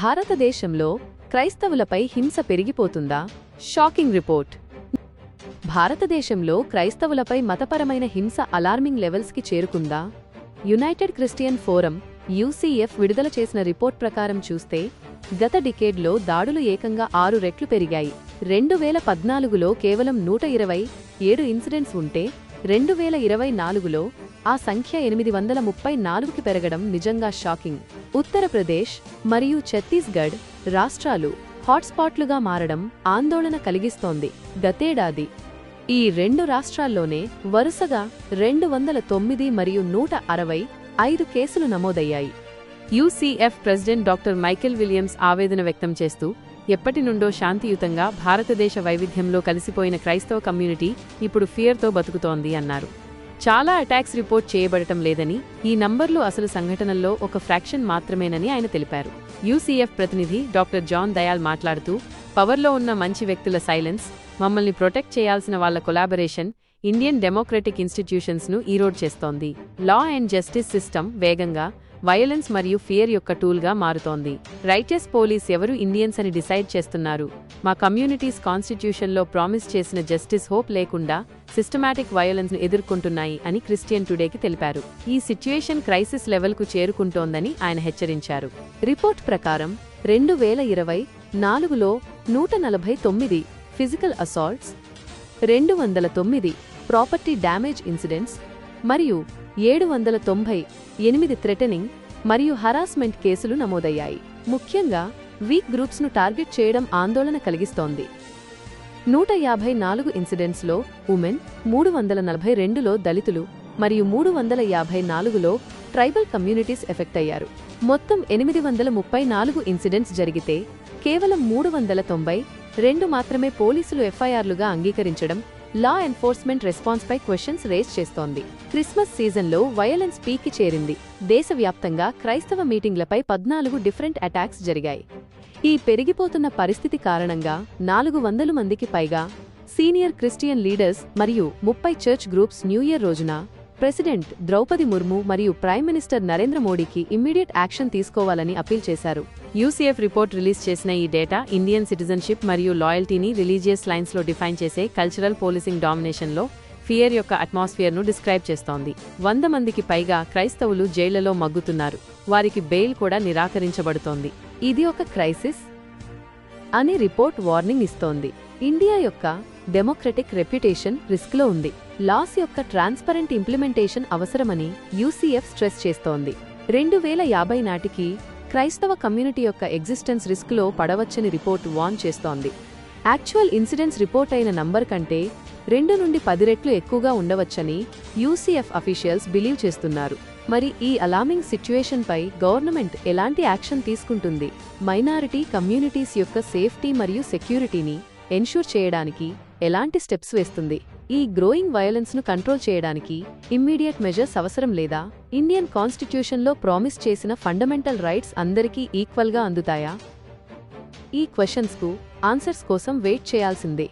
భారతదేశంలో క్రైస్తవులపై హింస పెరిగిపోతుందా? Shocking report. భారతదేశంలో క్రైస్తవులపై మతపరమైన హింస అలార్మింగ్ లెవెల్స్కి చేరుకుందా? యునైటెడ్ క్రిస్టియన్ ఫోరం యూసీఎఫ్ విడుదల చేసిన రిపోర్ట్ ప్రకారం చూస్తే గత డికేడ్లో దాడులు ఏకంగా ఆరు రెట్లు పెరిగాయి. రెండు వేల పద్నాలుగులో కేవలం నూట ఇరవై ఏడు ఇన్సిడెంట్స్ ఉంటే రెండు వేల ఇరవై నాలుగులో ఆ సంఖ్య ఎనిమిది వందల ముప్పై నాలుగుకి పెరగడం నిజంగా షాకింగ్. ఉత్తరప్రదేశ్ మరియు ఛత్తీస్గఢ్ రాష్ట్రాలు హాట్స్పాట్లుగా మారడం ఆందోళన కలిగిస్తోంది. గతేడాది ఈ రెండు రాష్ట్రాల్లోనే వరుసగా రెండు వందల తొమ్మిది మరియు నూట అరవై ఐదు కేసులు నమోదయ్యాయి. UCF president doctor Michael Williams ఆవేదన వ్యక్తం చేస్తూ ఎప్పటి నుండో శాంతియుతంగా భారతదేశ వైవిధ్యంలో కలిసిపోయిన క్రైస్తవ కమ్యూనిటీ ఇప్పుడు ఫియర్తో బతుకుతోంది అన్నారు. చాలా అటాక్స్ రిపోర్ట్ చేయబడటం లేదని ఈ నంబర్లు అసలు సంఘటనల్లో ఒక ఫ్రాక్షన్ మాత్రమేనని ఆయన తెలిపారు. యూసీఎఫ్ ప్రతినిధి డాక్టర్ జాన్ దయాల్ మాట్లాడుతూ పవర్లో ఉన్న మంచి వ్యక్తుల సైలెన్స్ మమ్మల్ని ప్రొటెక్ట్ చేయాల్సిన వాళ్ళ కొలాబరేషన్ ఇండియన్ డెమోక్రటిక్ ఇన్స్టిట్యూషన్స్ను ఈరోడ్ చేస్తోంది. లా అండ్ జస్టిస్ సిస్టమ్ వేగంగా వయలెన్స్ మరియు ఫియర్ యొక్క టూల్గా మారుతోంది. రైటెస్ పోలీస్ ఎవరు ఇండియన్స్ అని డిసైడ్ చేస్తున్నారు. మా కమ్యూనిటీస్ కాన్స్టిట్యూషన్లో ప్రామిస్ చేసిన జస్టిస్ హోప్ లేకుండా సిస్టమాటిక్ వయోలెన్స్ను ఎదుర్కొంటున్నాయి అని క్రిస్టియన్ టుడేకి తెలిపారు. ఈ సిచ్యుయేషన్ క్రైసిస్ లెవెల్కు చేరుకుంటోందని ఆయన హెచ్చరించారు. రిపోర్ట్ ప్రకారం రెండు వేల ఇరవై నాలుగులో నూట నలభై తొమ్మిది ఫిజికల్ అసాల్ట్స్ రెండు వందల తొమ్మిది ప్రాపర్టీ డ్యామేజ్ ఇన్సిడెంట్స్ మరియు ఏడు వందల తొంభై ఎనిమిది థ్రెటనింగ్ మరియు హరాస్మెంట్ కేసులు నమోదయ్యాయి. ముఖ్యంగా వీక్ గ్రూప్స్ను టార్గెట్ చేయడం ఆందోళన కలిగిస్తోంది. నూట యాభై నాలుగు ఇన్సిడెంట్స్లో ఉమెన్ మూడు వందల నలభై రెండులో దళితులు మరియు మూడు వందల యాభై నాలుగులో ట్రైబల్ కమ్యూనిటీస్ ఎఫెక్ట్ అయ్యారు. మొత్తం ఎనిమిది వందల ముప్పై నాలుగు ఇన్సిడెంట్స్ జరిగితే కేవలం మూడు వందల తొంభై రెండు మాత్రమే పోలీసులు ఎఫ్ఐఆర్లుగా అంగీకరించడం లా ఎన్ఫోర్స్మెంట్ రెస్పాన్స్పై క్వశ్చన్స్ రేస్ చేస్తోంది. క్రిస్మస్ సీజన్లో వయలెన్స్ పీకి చేరింది. దేశవ్యాప్తంగా క్రైస్తవ మీటింగ్లపై పద్నాలుగు డిఫరెంట్ అటాక్స్ జరిగాయి. ఈ పెరిగిపోతున్న పరిస్థితి కారణంగా నాలుగు వందల మందికి పైగా సీనియర్ క్రిస్టియన్ లీడర్స్ మరియు ముప్పై చర్చ్ గ్రూప్స్ న్యూ ఇయర్ రోజున ప్రెసిడెంట్ ద్రౌపది ముర్ము మరియు ప్రైమ్ మినిస్టర్ నరేంద్ర మోడీకి ఇమ్మీడియట్ యాక్షన్ తీసుకోవాలని అప్పీల్ చేశారు. యూసీఎఫ్ రిపోర్ట్ రిలీజ్ చేసిన ఈ డేటా ఇండియన్ సిటిజన్షిప్ మరియు లాయల్టీని రిలీజియస్ లైన్స్లో డిఫైన్ చేసే కల్చరల్ పోలీసింగ్ డామినేషన్లో ఫియర్ యొక్క అట్మాస్ఫియర్ను డిస్క్రైబ్ చేస్తోంది. వంద మందికి పైగా క్రైస్తవులు జైళ్ళలో మగ్గుతున్నారు. వారికి బెయిల్ కూడా నిరాకరించబడుతోంది. ఇది ఒక క్రైసిస్? అని రిపోర్ట్ వార్నింగ్ ఇస్తోంది. ఇండియా యొక్క డెమోక్రటిక్ రెప్యుటేషన్ రిస్క్లో ఉంది. లాస్ యొక్క ట్రాన్స్పరెంట్ ఇంప్లిమెంటేషన్ అవసరమని యూసీఎఫ్ స్ట్రెస్ చేస్తోంది. రెండు వేల యాభై నాటికి క్రైస్తవ కమ్యూనిటీ యొక్క ఎగ్జిస్టెన్స్ రిస్క్లో పడవచ్చని రిపోర్ట్ వాన్ చేస్తోంది. యాక్చువల్ ఇన్సిడెంట్స్ రిపోర్ట్ అయిన నంబర్ కంటే రెండు నుండి పది రెట్లు ఎక్కువగా ఉండవచ్చని యూసీఎఫ్ అఫీషియల్స్ బిలీవ్ చేస్తున్నారు. మరి ఈ అలామింగ్ సిచ్యువేషన్పై గవర్నమెంట్ ఎలాంటి యాక్షన్ తీసుకుంటుంది? మైనారిటీ కమ్యూనిటీస్ యొక్క సేఫ్టీ మరియు సెక్యూరిటీని ఎన్షూర్ చేయడానికి ఎలాంటి స్టెప్స్ వేస్తుంది? ఈ గ్రోయింగ్ వయలెన్స్ను కంట్రోల్ చేయడానికి ఇమ్మీడియట్ మెజర్స్ అవసరం లేదా? ఇండియన్ కాన్స్టిట్యూషన్లో ప్రామిస్ చేసిన ఫండమెంటల్ రైట్స్ అందరికీ ఈక్వల్గా అందుతాయా? ఈ క్వశ్చన్స్కు ఆన్సర్స్ కోసం వెయిట్ చేయాల్సిందే.